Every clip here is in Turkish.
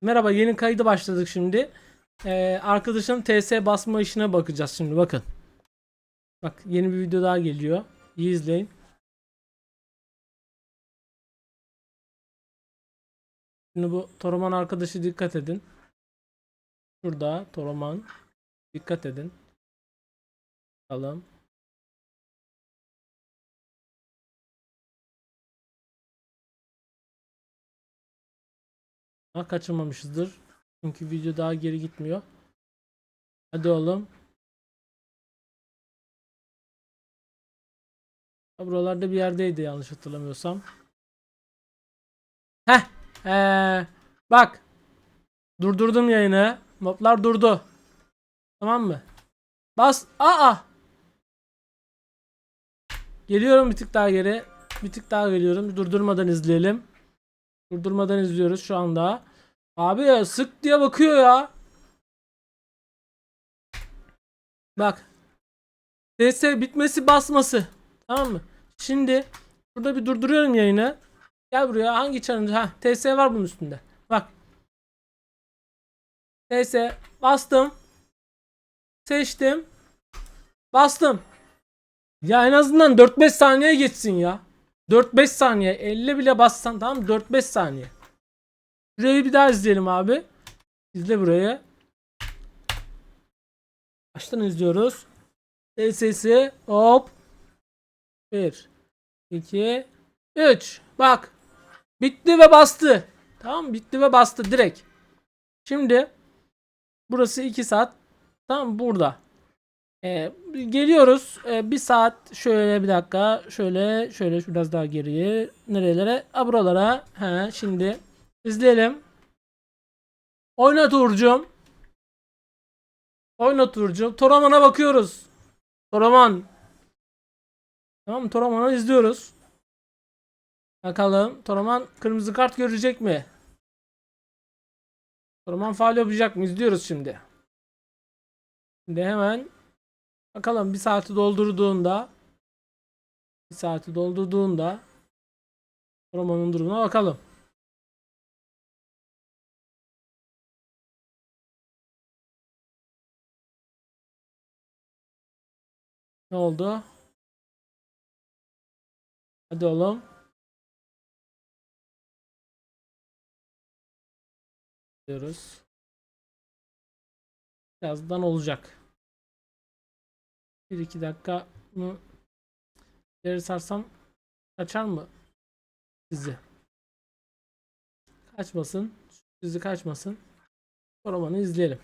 Merhaba yeni kaydı başladık şimdi. Ee, arkadaşın TS basma işine bakacağız şimdi bakın. Bak yeni bir video daha geliyor. İyi izleyin. Şimdi bu Toroman arkadaşı dikkat edin. Şurada Toroman. Dikkat edin. Bakalım. Ha kaçırmamışızdır. Çünkü video daha geri gitmiyor. Hadi oğlum. Ha, Buralarda bir yerdeydi yanlış hatırlamıyorsam. Heh. Ee, bak. Durdurdum yayını. Moblar durdu. Tamam mı? Bas. Aa. Geliyorum bir tık daha geri. Bir tık daha geliyorum. Durdurmadan izleyelim. Durdurmadan izliyoruz şu anda. Abi ya sık diye bakıyor ya. Bak. TS bitmesi basması. Tamam mı? Şimdi burada bir durduruyorum yayını. Gel buraya hangi challenge? Ha TS var bunun üstünde. Bak. TS bastım. Seçtim. Bastım. Ya en azından 4-5 saniye geçsin ya. 4-5 saniye 50 bile bassan tamam 4-5 saniye. Burayı bir daha izleyelim abi. İzle burayı. Baştan izliyoruz. sesi hop. 1 2 3 Bak. Bitti ve bastı. Tamam bitti ve bastı direkt. Şimdi burası 2 saat. Tam burada. Ee, geliyoruz. Ee, bir saat şöyle bir dakika. Şöyle şöyle biraz daha geriye. Nerelere? Ha, buralara. He, şimdi izleyelim. Oynat Uğur'cum. Oynat Uğur'cum. Toraman'a bakıyoruz. Toraman. Tamam mı? Toraman'ı izliyoruz. Bakalım. Toraman kırmızı kart görecek mi? Toraman faal yapacak mı? İzliyoruz şimdi. Şimdi hemen Bakalım bir saati doldurduğunda bir saati doldurduğunda romanın durumuna bakalım. Ne oldu? Hadi oğlum. Diyoruz. Birazdan olacak. 1-2 dakika bunu geri sarsam kaçar mı sizi? Kaçmasın. Sizi kaçmasın. O romanı izleyelim.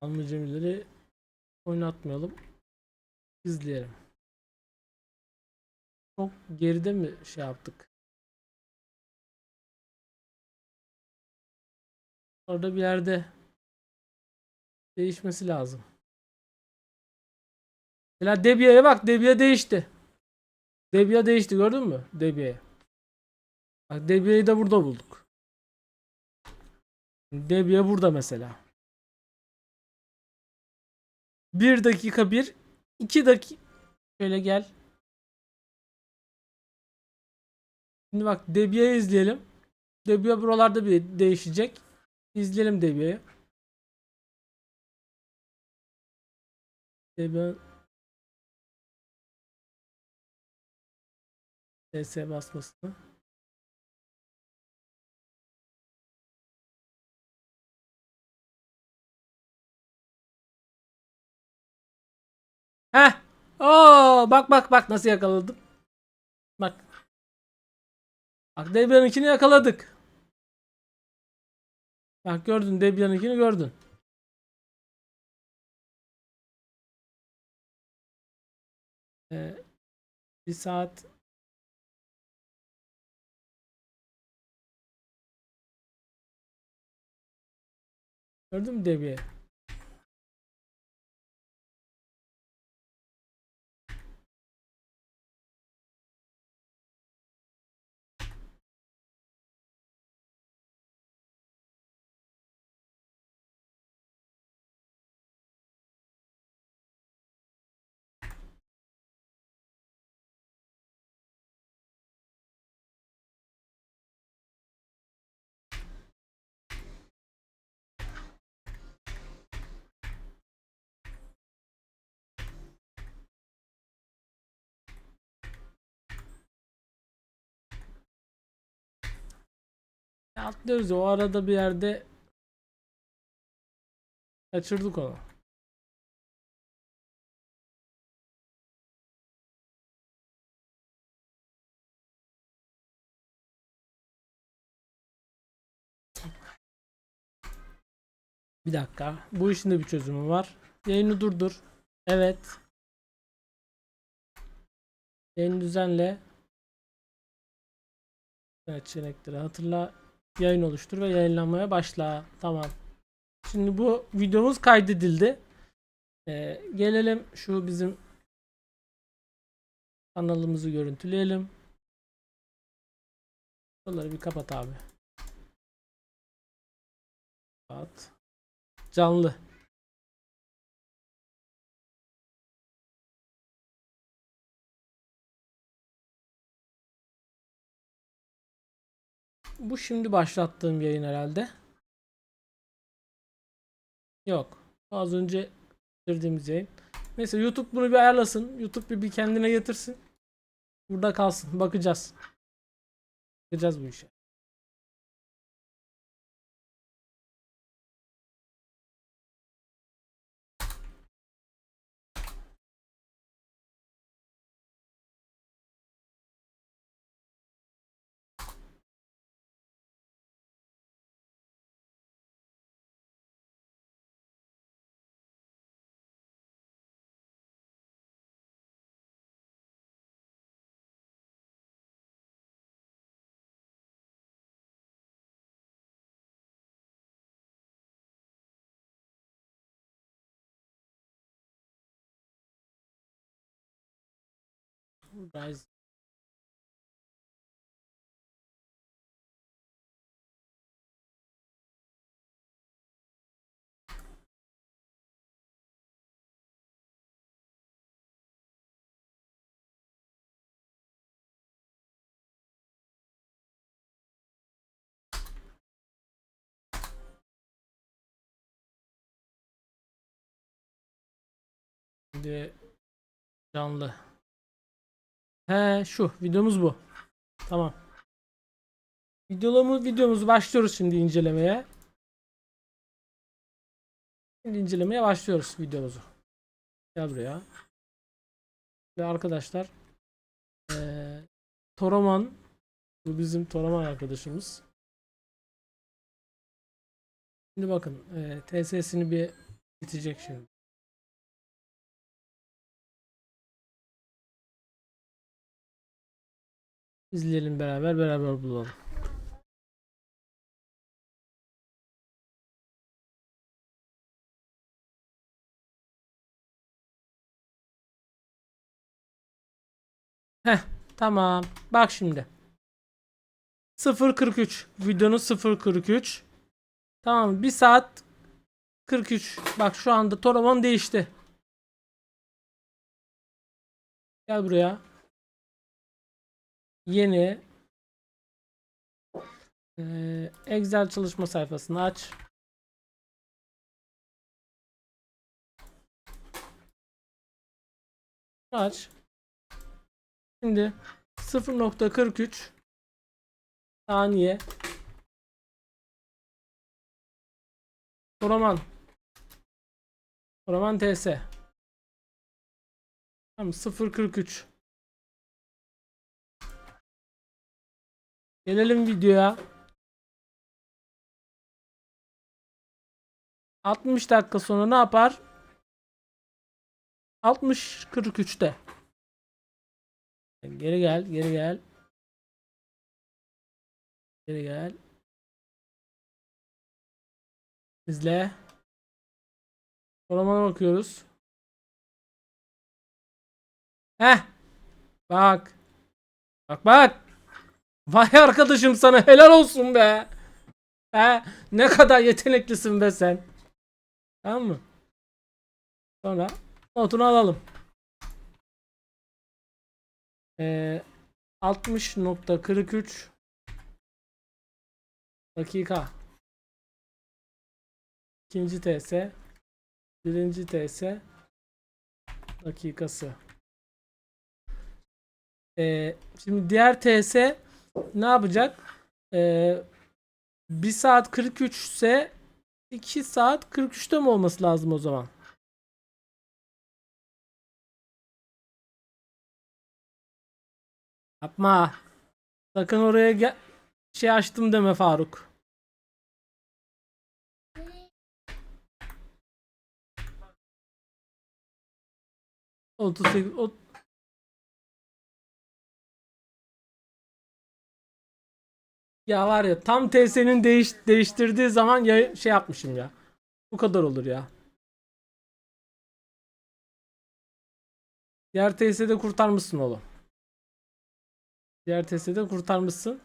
Almı Cemileri oynatmayalım. İzleyelim. Çok geride mi şey yaptık? Orada bir yerde değişmesi lazım. Mesela Debia'ya bak Debia değişti. Debia değişti gördün mü? Debia'ya. Bak Debia'yı da burada bulduk. Debia burada mesela. 1 dakika 1 2 dakika şöyle gel. Şimdi bak Debia'yı izleyelim. Debia buralarda bir değişecek. İzleyelim Debia'yı. Debia TS basmasını. Bak bak bak nasıl yakaladım. Bak. Bak Debian'ınkini yakaladık. Bak gördün Debian'ınkini gördün. Ee, bir saat Gördün mü Debian? Atlıyoruz o arada bir yerde kaçırdık onu. Bir dakika. Bu işin de bir çözümü var. Yayını durdur. Evet. Yayını düzenle. Seçenekleri hatırla. Yayın oluştur ve yayınlanmaya başla. Tamam. Şimdi bu videomuz kaydedildi. Ee, gelelim şu bizim kanalımızı görüntüleyelim. Bunları bir kapat abi. Kapat. Canlı. Bu şimdi başlattığım yayın herhalde. Yok. Az önce bitirdiğimiz yayın. Neyse YouTube bunu bir ayarlasın. YouTube bir, bir kendine getirsin. Burada kalsın. Bakacağız. Bakacağız bu işe. Rise. Şimdi canlı. He şu videomuz bu. Tamam. Videomuzu videomuzu başlıyoruz şimdi incelemeye. Şimdi incelemeye başlıyoruz videomuzu. Gel buraya. Ve arkadaşlar eee Toraman bu bizim Toraman arkadaşımız. Şimdi bakın eee TSS'ini bir bitecek şimdi. İzleyelim beraber beraber bulalım. Heh tamam. Bak şimdi. 0.43 videonun 0.43 Tamam 1 saat 43 Bak şu anda Toraman değişti. Gel buraya. Yeni Ee, Excel çalışma sayfasını aç. Aç. Şimdi 0.43 saniye Toraman Toraman TS Tamam 0.43 Gelelim videoya. 60 dakika sonra ne yapar? 60 43'te. Geri gel, geri gel. Geri gel. İzle. Oramana bakıyoruz. Heh. Bak. Bak bak. Vay arkadaşım sana helal olsun be. He, ne kadar yeteneklisin be sen. Tamam mı? Sonra notunu alalım. Ee, 60.43 dakika. İkinci TS. Birinci TS. Dakikası. Ee, şimdi diğer TS ne yapacak? Ee, 1 saat 43 ise 2 saat 43'te mi olması lazım o zaman? Yapma. Sakın oraya gel şey açtım deme Faruk. Otuz Ya var ya tam TS'nin değiş değiştirdiği zaman ya şey yapmışım ya. Bu kadar olur ya. Diğer TS'de kurtarmışsın oğlum. Diğer TS'de kurtarmışsın.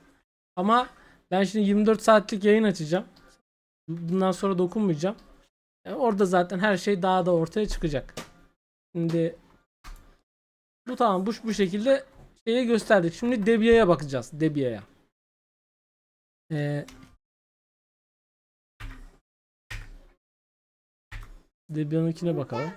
Ama ben şimdi 24 saatlik yayın açacağım. Bundan sonra dokunmayacağım. E, orada zaten her şey daha da ortaya çıkacak. Şimdi bu tamam bu bu şekilde şeye gösterdik. Şimdi Debian'a bakacağız. Debian'a. Ee, Debian'ınkine bakalım.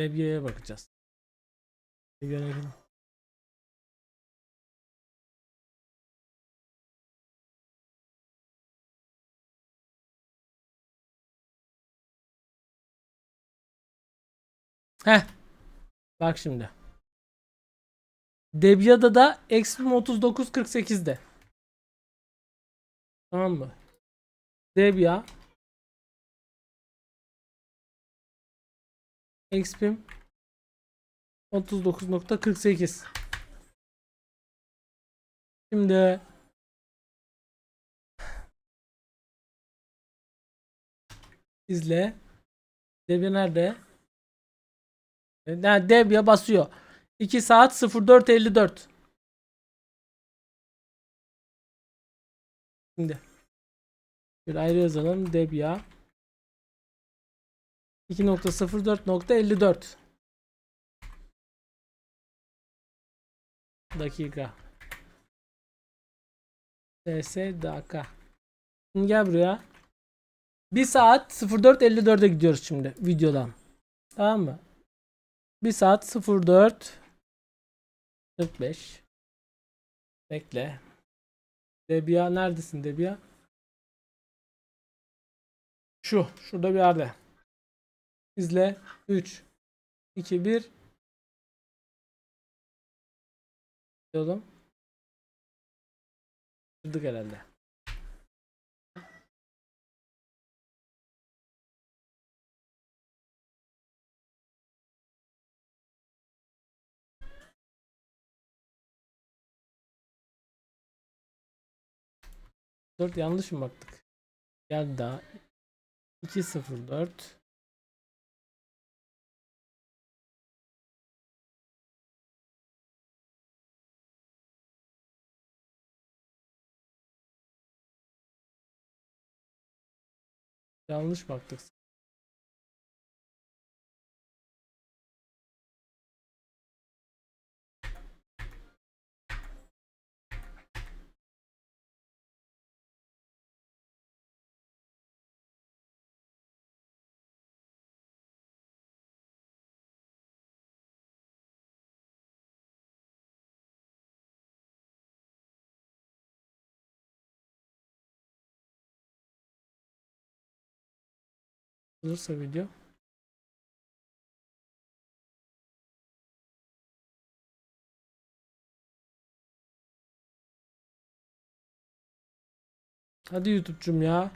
Debian'a bakacağız. Debian'a Heh. Bak şimdi. Debian'da da Extreme 3948'de. Tamam mı? Debian Xpim 39.48 Şimdi izle. Debian nerede? Yani Debian basıyor. 2 saat 04.54 Şimdi bir ayrı yazalım. Debian 2.04.54 dakika. TS dakika Şimdi gel buraya. 1 saat 04.54'e gidiyoruz şimdi videodan. Tamam mı? 1 saat 04 45 bekle. Debia neredesin Debia şu şurada bir yerde İzle. 3, 2, 1. Yolum. Kırdık herhalde. Dört yanlış mı baktık? Geldi daha. 204 Yanlış baktık. Olursa video. Hadi YouTube'cum ya.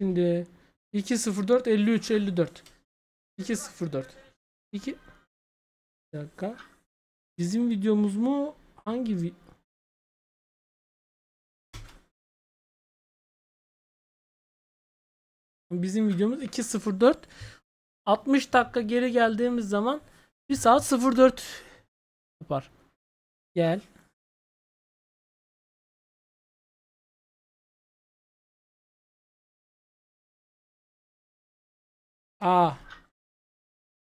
Şimdi 204 53 54 204 2 Bir dakika. Bizim videomuz mu? Hangi vi Bizim videomuz 204 60 dakika geri geldiğimiz zaman 1 saat 04 yapar. Gel. Aa.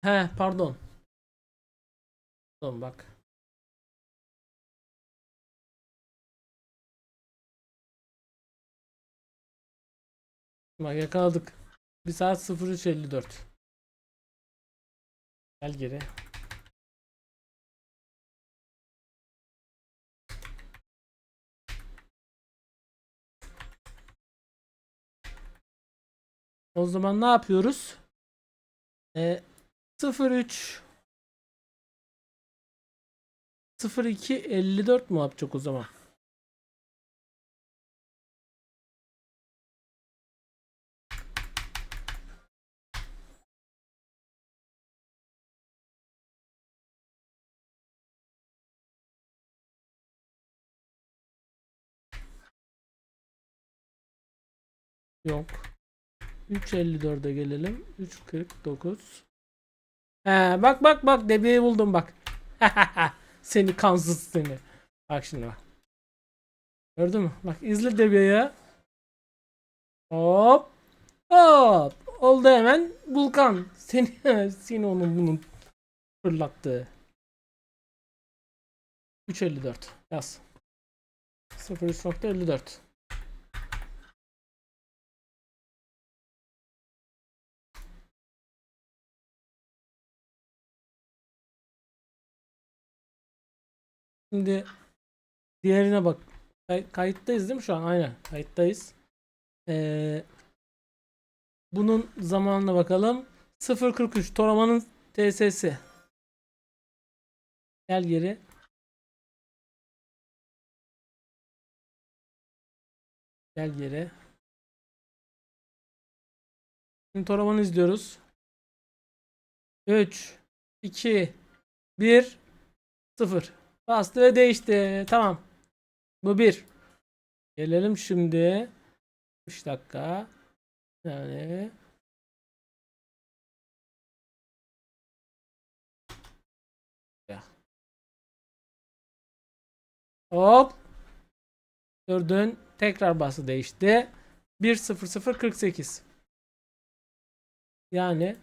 He pardon. Pardon bak. Bak yakaladık. 1 saat 03.54. Gel geri. O zaman ne yapıyoruz? E, 03 02 54 mu yapacak o zaman? Yok. 3.54'e gelelim. 3.49. He, bak bak bak debiyi buldum bak. seni kansız seni. Bak şimdi bak. Gördün mü? Bak izle debiyi. Hop. Hop. Oldu hemen Vulkan. Seni seni onun bunun fırlattığı. 3.54 yaz. 03.54 Şimdi diğerine bak. Kay- kayıttayız değil mi şu an? Aynen. Kayıttayız. Ee, bunun zamanına bakalım. 0.43 Toraman'ın TSS. Gel geri. Gel geri. Şimdi Toraman'ı izliyoruz. 3 2 1 0 Bastı ve değişti. Tamam. Bu bir. Gelelim şimdi. 3 dakika. Yani. Ya. Hop. Gördün. Tekrar bastı değişti. 1.0048. Yani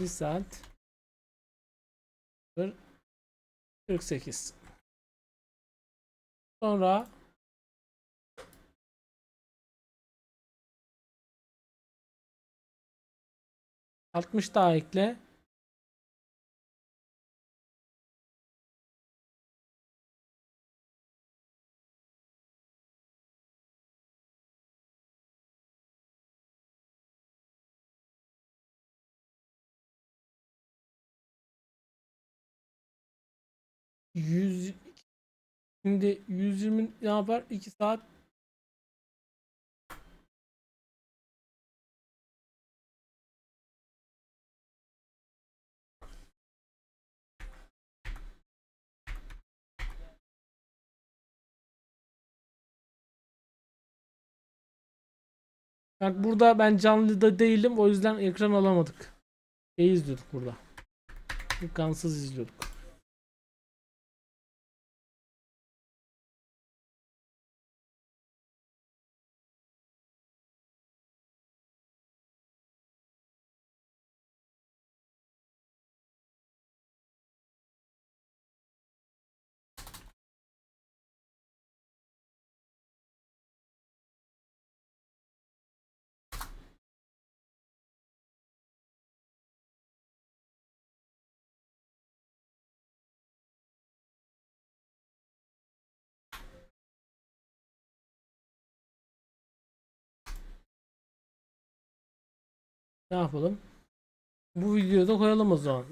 1 saat 48. Sonra altmış daha ekle. Yüz Şimdi 120 ne yapar? 2 saat Bak burada ben canlıda değilim o yüzden ekran alamadık. Şey izliyorduk burada. Kansız izliyorduk. Ne yapalım? Bu videoda koyalım o zaman.